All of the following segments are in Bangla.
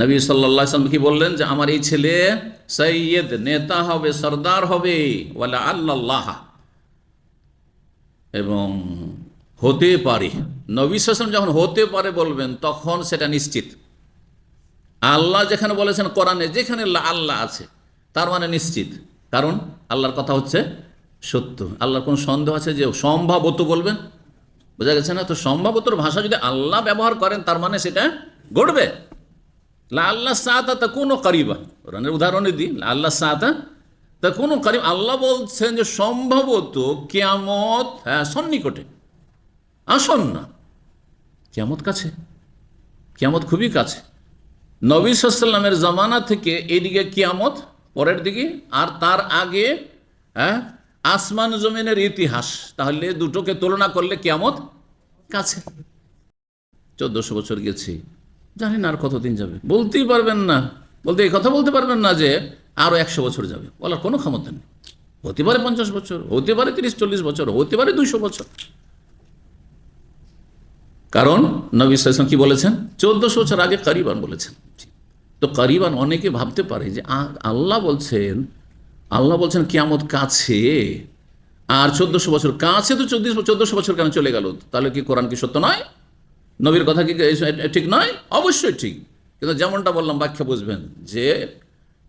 নবী সাল্লাহ সাল্লাম কি বললেন যে, আমার এই ছেলে সৈয়দ, নেতা হবে, সর্দার হবে ওয়ালা আল্লাহ এবং হতে পারে, নবী সাল্লাম যখন হতে পারে বলবেন, তখন সেটা নিশ্চিত। আল্লাহ যেখানে বলেছেন কোরআনে, যেখানে আল্লাহ আছে, তার মানে নিশ্চিত। কারণ আল্লাহর কথা হচ্ছে সত্য। আল্লাহর কোনো সন্দেহ আছে যে, সম্ভাবত বলবেন? বোঝা গেছে না? তো সম্ভাবতর ভাষা যদি আল্লাহ ব্যবহার করেন, তার মানে সেটা ঘটবে। আল্লাহ সাতা তা কোনো কারিবা। কোরআনের উদাহরণে দিই আল্লাহ সাতা তা কোনো কারিব। আল্লাহ বলছেন যে, সম্ভবত কেয়ামত হ্যাঁ সন্নিকটে। আসন না। কেয়ামত কাছে। কেয়ামত খুবই কাছে। নবী সাল্লামের জামানা থেকে এদিকে কিয়ামত, পরের দিকে, আর তার আগে হ্যাঁ আসমান জমিনের ইতিহাস। তাহলে দুটোকে তুলনা করলে কিয়ামত কাছে। চোদ্দশো বছর গেছি। জানি না আর কতদিন যাবে? বলতেই পারবেন না। বলতে এই কথা বলতে পারবেন না যে আরও একশো বছর যাবে। বলার কোনো ক্ষমতা নেই। হতে পারে পঞ্চাশ বছর, হতে পারে তিরিশ, চল্লিশ বছর, হতে পারে দুইশো বছর। কারণ নবী সাল্লাম কি বলেছেন? চোদ্দশো বছর আগে কারিবান বলেছেন। তো কারিবান অনেকে ভাবতে পারে যে আল্লাহ বলছেন আল্লাহ বলছেন কিয়ামত কাছে, আর চোদ্দশো বছর কাছে তো চোদ্দ চোদ্দশো বছর কেন চলে গেল? তাহলে কি কোরআন কি সত্য নয়? নবীর কথা কি ঠিক নয়? অবশ্যই ঠিক। কিন্তু যেমনটা বললাম ব্যাখ্যা বুঝবেন যে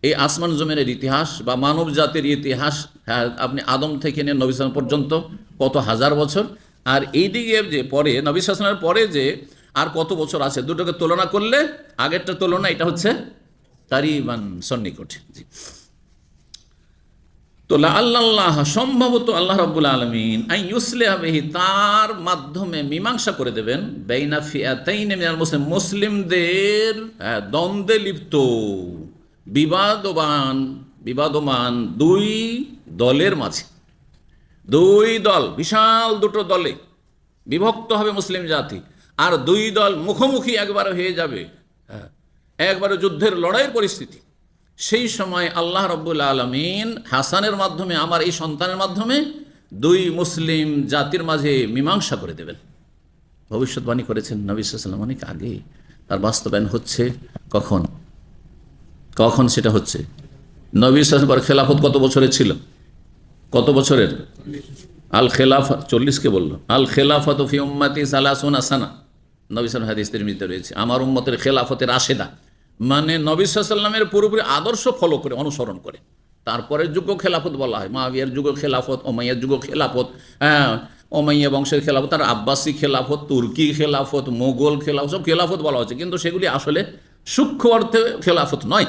এই আসমান জমিনের ইতিহাস বা মানব জাতির ইতিহাস হ্যাঁ আপনি আদম থেকে নিয়ে নবী পর্যন্ত কত হাজার বছর? আর এই দিকে যে পরে, নবী সালামের পরে যে আর কত বছর আছে, দুটোকে তুলনা করলে আগেরটা তুলনা, এটা হচ্ছে তারিবান সন্নিকটে। জি। তো আল্লাহ সম্ভবত আল্লাহ রব্বুল আলমিন আই ইউসলে আবেহি তার মাধ্যমে মীমাংসা করে দেবেন বেইনা ফিয়াতাইন মুসলিম মুসলিমদের হ্যাঁ, দ্বন্দ্বে লিপ্ত। বিবাদবান বিবাদমান দুই দলের মাঝে। দুই দল বিশাল দুটো দলে বিভক্ত হবে মুসলিম জাতি। আর দুই দল মুখোমুখি একবার হয়ে যাবে হ্যাঁ, একবারে যুদ্ধের লড়াইয়ের পরিস্থিতি। সেই সময় আল্লাহ রব্বুল আলমিন হাসানের মাধ্যমে, আমার এই সন্তানের মাধ্যমে দুই মুসলিম জাতির মাঝে মীমাংসা করে দেবেন। ভবিষ্যৎবাণী করেছেন নবী সাল্লাম অনেক আগে। তার বাস্তবায়ন হচ্ছে কখন? কখন সেটা হচ্ছে? নবী সাল্লাম খেলাফত কত বছরের ছিল? কত বছরের? আল খেলাফা চল্লিশকে বলল? আল খেলাফত ফি উম্মাতি সালাসুন আসানা নবী সাল হাদিস তিরমিজিতে রয়েছে, আমার উম্মতের খেলাফতের আশেদা। মানে নবী সাল্লামের পুরোপুরি আদর্শ ফলো করে, অনুসরণ করে। তারপরের যুগ খেলাফত বলা হয় মাবিয়ার যুগ খেলাফত ওমাইয়ার যুগ খেলাফত হ্যাঁ ওমাইয়া বংশের খেলাফত আর আব্বাসী খেলাফত, তুর্কি খেলাফত, মোগল খেলাফত, সব খেলাফত বলা হচ্ছে কিন্তু সেগুলি আসলে সূক্ষ্ম অর্থে খেলাফত নয়।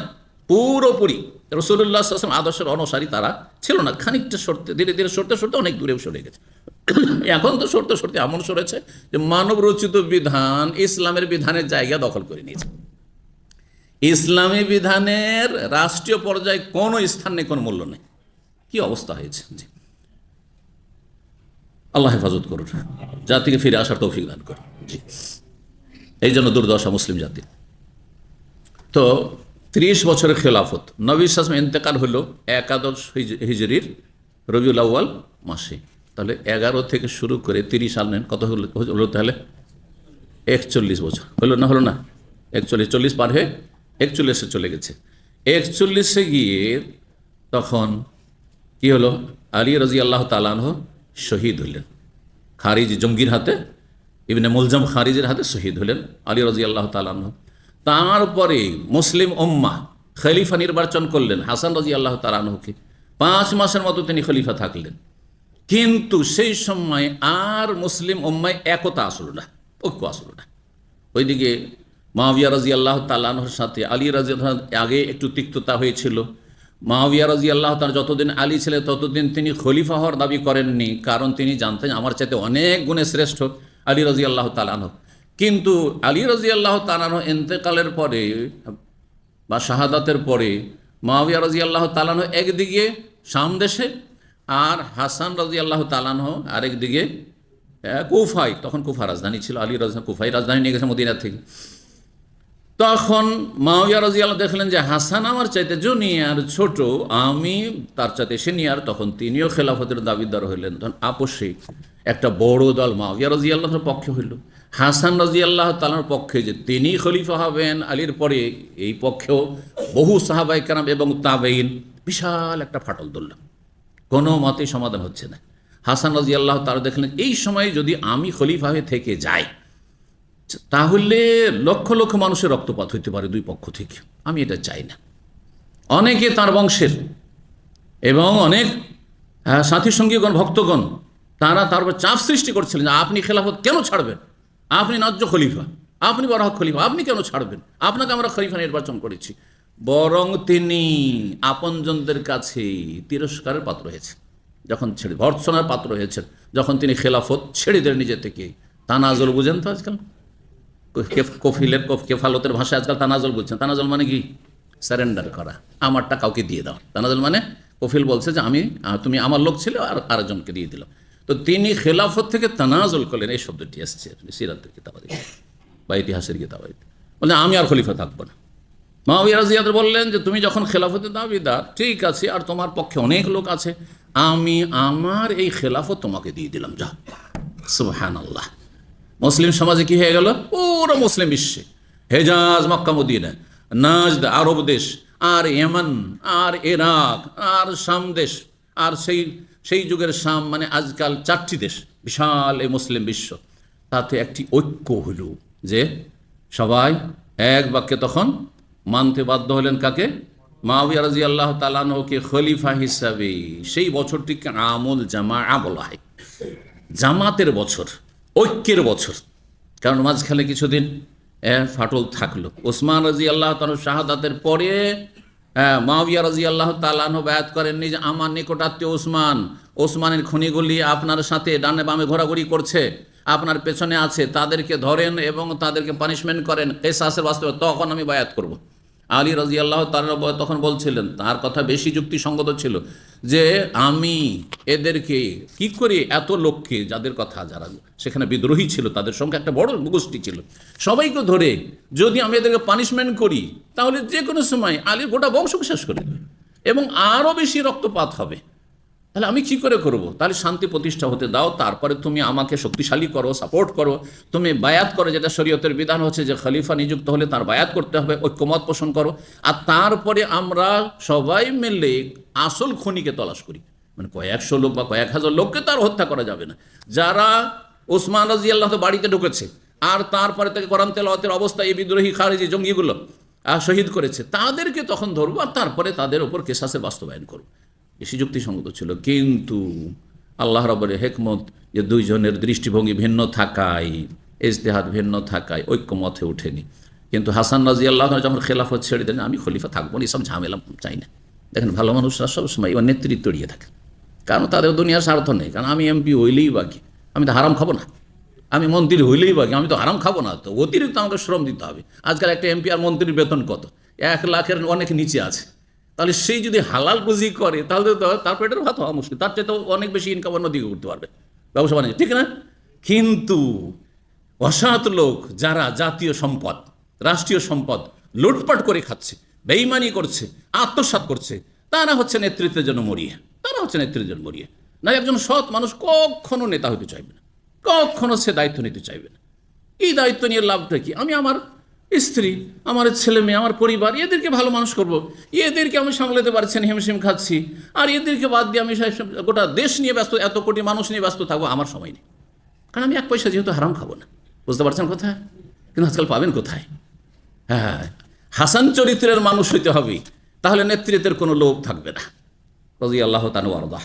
পুরোপুরি রসুল্লাহ আসলাম আদর্শের অনুসারী তারা ছিল না। খানিকটা সরতে, ধীরে ধীরে সরতে সরতে অনেক দূরেও সরে গেছে। এখন তো সরতে সরতে এমন সরেছে যে মানব রচিত বিধান ইসলামের বিধানের জায়গা দখল করে নিয়েছে। ইসলামী বিধানের রাষ্ট্রীয় পর্যায়ে কোনো স্থান নেই, কোনো মূল্য নেই। কি অবস্থা হয়েছে? আল্লাহ হেফাজত করুন। জাতিকে ফিরে আসার তৌফিক দান করুন। জি। এই জন্য দুর্দশা মুসলিম জাতি। তো ত্রিশ বছরের খেলাফত, নবী সাসম ইন্তেকাল হলো একাদশ হিজ- হিজরির রবিউল আউ্য়াল মাসে। তাহলে এগারো থেকে শুরু করে তিরিশ সাল নেন, কত হলো হলো তাহলে? একচল্লিশ বছর। হলো না হলো না? একচল্লিশ, চল্লিশ পার হয়ে একচল্লিশে চলে গেছে। একচল্লিশে গিয়ে তখন কি হলো? আলী রাজি আল্লাহ তালানহ শহীদ হলেন। খারিজ জঙ্গির হাতে, ইবনে মুলজাম খারিজের হাতে শহীদ হলেন আলী রাজি আল্লাহ তালানহ তারপরে মুসলিম উম্মা খলিফা নির্বাচন করলেন হাসান রাজি আল্লাহ তালানহকে পাঁচ মাসের মতো তিনি খলিফা থাকলেন। কিন্তু সেই সময় আর মুসলিম উম্মায় একতা আসলো না, ঐক্য আসলো না। ওইদিকে মাহবিয়া রাজি আল্লাহ তাল্লাহর সাথে। আলী রাজি আগে একটু তিক্ততা হয়েছিল। মাহবিয়া রাজি আল্লাহ তার যতদিন আলী ছিলেন, ততদিন তিনি খলিফা হওয়ার দাবি করেননি। কারণ তিনি জানতেন আমার চাইতে অনেক গুণে শ্রেষ্ঠ আলী রাজি আল্লাহ তালাহ কিন্তু আলী রাজি আল্লাহ তালাহ এন্তেকালের পরে বা শাহাদাতের পরে মাহবিয়া রাজি আল্লাহ তালাহ একদিকে সামদেশে আর হাসান রাজি আল্লাহ তালাহ আরেকদিকে কুফাই তখন কুফা রাজধানী ছিল। আলী রাজধানী কুফাই রাজধানী নিয়ে গেছে মদিনা থেকে। তখন মাওয়া রাজি আল্লাহ দেখলেন যে হাসান আমার চাইতে জুনিয়র, ছোট, আমি তার চাইতে সিনিয়র, তখন তিনিও খেলাফতের দাবিদার হইলেন। তখন আপসে একটা বড় দল মাওয়া রাজি আল্লাহর পক্ষে হইল। হাসান রাজি আল্লাহ তালার পক্ষে যে তিনি খলিফা হবেন, আলীর পরে এই পক্ষেও বহু সাহাবাই কারাম এবং তাবেইন বিশাল একটা ফাটল ধরল কোনো মতে সমাধান হচ্ছে না। হাসান রাজি আল্লাহ তারা দেখলেন, এই সময় যদি আমি খলিফা হয়ে থেকে যাই তাহলে লক্ষ লক্ষ মানুষের রক্তপাত হইতে পারে দুই পক্ষ থেকে। আমি এটা চাই না। অনেকে তার বংশের এবং অনেক আহ, সাথী সঙ্গীগণ ভক্তগণ তারা তার উপর চাপ সৃষ্টি করছিলেন আপনি খেলাফত কেন ছাড়বেন? আপনি নাজ্য খলিফা আপনি বড় খলিফা আপনি কেন ছাড়বেন? আপনাকে আমরা খলিফা নির্বাচন করেছি। বরং তিনি আপনজনদের কাছে তিরস্কারের পাত্র হয়েছে যখন ছেড়ে ভর্সনার পাত্র হয়েছেন। যখন তিনি খেলাফত ছেড়ে দেন নিজে থেকে। তানাজল বুঝেন তো আজকাল? কফিলের কফ কেফালতের ভাষায় আজকাল তানাজল বুঝছেন তানাজল মানে কি? স্যারেন্ডার করা। আমারটা কাউকে দিয়ে দাও। তানাজল মানে কফিল বলছে যে আমি তুমি আমার লোক ছিল আর আরেকজনকে দিয়ে দিলাম। তো তিনি খেলাফত থেকে তানাজল করলেন। এই শব্দটি এসছে সিরাতের কিতাবাদি। বা ইতিহাসের কিতাবাদি। বলে, আমি আর খলিফা থাকব না। মাহবিয়া রাজিয়াদ বললেন যে, তুমি যখন খেলাফতের দাবিদার, ঠিক আছে, আর তোমার পক্ষে অনেক লোক আছে। আমি, আমার এই খেলাফত তোমাকে দিয়ে দিলাম। যা সুবহান আল্লাহ মুসলিম সমাজে কি হয়ে গেল? পুরো মুসলিম বিশ্বে। হেজাজ, মক্কা, মদিনা, নাজদ, আরব দেশ, আর ইয়েমান, আর ইরাক, আর শাম দেশ, আর সেই সেই যুগের শাম মানে আজকাল চারটি দেশ। বিশাল এই মুসলিম বিশ্ব। তাতে একটি ঐক্য হইল যে সবাই এক বাক্যে তখন মানতে বাধ্য হলেন কাকে? মাবিয়া রাজি আল্লাহ তালানহকে খলিফা হিসাবে। সেই বছরটিকে আমল জামা বলা হয়। জামাতের বছর। ঐক্যের বছর কারণ মাঝখানে কিছুদিন ফাটল থাকল ওসমান রাজি আল্লাহ তাল শাহাদাতের পরে মাবিয়া রাজি আল্লাহ তালাহ ব্যায়াত করেননি যে, আমার নিকটাত্মীয় ওসমান, ওসমানের খনিগুলি আপনার সাথে ডানে বামে ঘোরাঘুরি করছে, আপনার পেছনে আছে, তাদেরকে ধরেন এবং তাদেরকে পানিশমেন্ট করেন কেসাসের বাস্তবে তখন আমি বায়াত করব। আলী রাজি আল্লাহ তার তখন বলছিলেন, তার কথা বেশি যুক্তিসঙ্গত ছিল যে আমি এদেরকে কি করি এত লোককে যাদের কথা যারা সেখানে বিদ্রোহী ছিল, তাদের সঙ্গে একটা বড় গোষ্ঠী ছিল, সবাইকে ধরে যদি আমি এদেরকে পানিশমেন্ট করি, তাহলে যে কোনো সময় আলীর গোটা বংশকে শেষ করে দেবে এবং আরও বেশি রক্তপাত হবে। তাহলে আমি কি করে করব? তাহলে শান্তি প্রতিষ্ঠা হতে দাও, তারপরে তুমি আমাকে শক্তিশালী করো সাপোর্ট করো। তুমি বায়াত করো, যেটা শরীয়তের বিধান হচ্ছে যে খলিফা নিযুক্ত হলে তার বায়াত করতে হবে, ঐক্যমত পোষণ করো। আর তারপরে আমরা সবাই মিলে আসল খনিকে তলাশ করি। মানে কয়েকশো লোক বা কয়েক হাজার লোককে তার হত্যা করা যাবে না। যারা ওসমান রাজি আল্লাহ তো বাড়িতে ঢুকেছে, আর তারপরে তাকে কোরআন তেলাওয়াতের অবস্থা, এই বিদ্রোহী খারেজি জঙ্গিগুলো শহীদ করেছে, তাদেরকে তখন ধরবো, আর তারপরে তাদের ওপর কেসাসে বাস্তবায়ন করব। বেশি যুক্তিসঙ্গত ছিল। কিন্তু আল্লাহ রবের হেকমত যে দুইজনের দৃষ্টিভঙ্গি ভিন্ন থাকায়, ইজতেহাদ ভিন্ন থাকায় ঐক্যমতে ওঠেনি। কিন্তু হাসান রাজি আল্লাহ যখন খেলাফত ছেড়ে দেন আমি খলিফা থাকব না এসব ঝামেলা চাই না। দেখেন, ভালো মানুষরা সবসময় এবার নেতৃত্ব দিয়ে থাকে। কারণ তাদের দুনিয়ার স্বার্থ নেই। কারণ আমি এমপি হইলেই বাকি আমি তো হারাম খাব না। আমি মন্ত্রী হইলেই বাকি আমি তো হারাম খাব না। তো অতিরিক্ত আমাকে শ্রম দিতে হবে। আজকাল একটা এমপি আর মন্ত্রীর বেতন কত? এক লাখের অনেক নিচে আছে। তাহলে সেই যদি হালাল পুঁজি করে, তাহলে তো তার পেটের ভাত হওয়া মুশকিল। তার চেয়ে তো অনেক বেশি ইনকাম অন্য দিকে করতে পারবে। ব্যবসা বাণিজ্য, ঠিক না? কিন্তু অসাত লোক যারা জাতীয় সম্পদ, রাষ্ট্রীয় সম্পদ লুটপাট করে খাচ্ছে, বেইমানি করছে, আত্মসাৎ করছে, তারা হচ্ছে নেতৃত্বের জন্য মরিয়ে। তারা হচ্ছে নেতৃত্বের জন্য মরিয়ে। না, একজন সৎ মানুষ কখনো নেতা হতে চাইবে না। কখনো সে দায়িত্ব নিতে চাইবে না। এই দায়িত্ব নিয়ে লাভটা কি? আমি আমার স্ত্রী, আমার ছেলে মেয়ে, আমার পরিবার, এদেরকে ভালো মানুষ করব। এদেরকে আমি সামলাতে পারছি না, হিমশিম খাচ্ছি। আর এদেরকে বাদ দিয়ে আমি গোটা দেশ নিয়ে ব্যস্ত, এত কোটি মানুষ নিয়ে ব্যস্ত থাকব, আমার সময় নেই। কারণ আমি এক পয়সা যেহেতু হারাম খাব না। বুঝতে পারছেন কোথায় কিন্তু আজকাল পাবেন কোথায়? হ্যাঁ হাসান চরিত্রের মানুষ হইতে হবে। তাহলে নেতৃত্বের কোনো লোভ থাকবে না। রাজি আল্লাহ তানু আরদা